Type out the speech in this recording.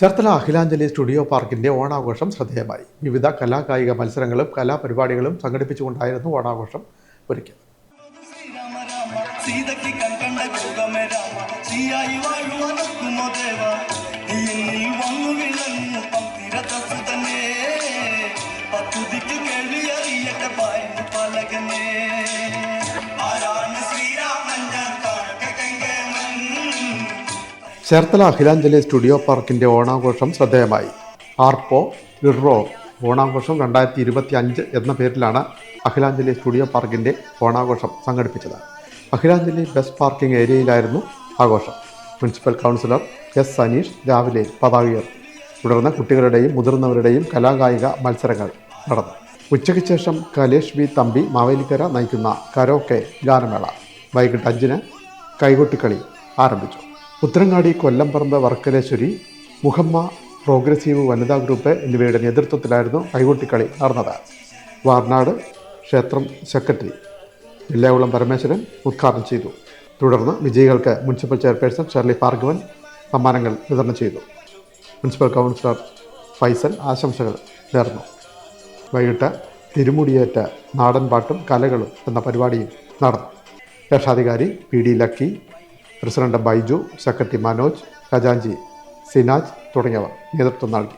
Cherthala Akhilanjali studio പാർക്കിന്റെ ഓണാഘോഷം ശ്രദ്ധേയമായി. വിവിധ കലാകായിക മത്സരങ്ങളും കലാപരിപാടികളും സംഘടിപ്പിച്ചുകൊണ്ടായിരുന്നു ഓണാഘോഷം ഒരുക്കിയത്. ശ്രീരാമ ചേർത്തല അഖിലാഞ്ജലി സ്റ്റുഡിയോ പാർക്കിന്റെ ഓണാഘോഷം ശ്രദ്ധേയമായി. ആർപ്പോ ഇറോ ഓണാഘോഷം രണ്ടായിരത്തി ഇരുപത്തി അഞ്ച് എന്ന പേരിലാണ് അഖിലാഞ്ജലി സ്റ്റുഡിയോ പാർക്കിന്റെ ഓണാഘോഷം സംഘടിപ്പിച്ചത്. അഖിലാഞ്ജലി ബസ് പാർക്കിംഗ് ഏരിയയിലായിരുന്നു ആഘോഷം. മുനിസിപ്പൽ കൗൺസിലർ എസ് സനീഷ് രാവിലെ പതാക തുടർന്ന് കുട്ടികളുടെയും മുതിർന്നവരുടെയും കലാകായിക മത്സരങ്ങൾ നടന്നു. ഉച്ചയ്ക്ക് ശേഷം കലേഷ് വി തമ്പി മാവേലിക്കര നയിക്കുന്ന കരോക്കെ ഗാനമേള വൈകിട്ട് അഞ്ചിന് കൈകൊട്ടിക്കളി ആരംഭിച്ചു. ഉത്തരങ്ങാടി കൊല്ലംപറമ്പ് വർക്കലേശ്വരി മുഹമ്മ പ്രോഗ്രസീവ് വനിതാ ഗ്രൂപ്പ് എന്നിവയുടെ നേതൃത്വത്തിലായിരുന്നു കൈകൊട്ടിക്കളി നടന്നത്. വാർനാട് ക്ഷേത്രം സെക്രട്ടറി വെള്ളയാകുളം പരമേശ്വരൻ ഉദ്ഘാടനം ചെയ്തു. തുടർന്ന് വിജയികൾക്ക് മുനിസിപ്പൽ ചെയർപേഴ്സൺ ഷെർലി ഭാർഗവൻ സമ്മാനങ്ങൾ വിതരണം ചെയ്തു. മുനിസിപ്പൽ കൗൺസിലർ ഫൈസൽ ആശംസകൾ നേർന്നു. വൈകിട്ട് തിരുമുടിയേറ്റ നാടൻപാട്ടും കലകളും എന്ന പരിപാടിയും നടന്നു. രക്ഷാധികാരി P D Lucky president Baiju secretary Manoj ഖജാഞ്ചി Sinaj തുടങ്ങിയവർ നേതൃത്വം നൽകി.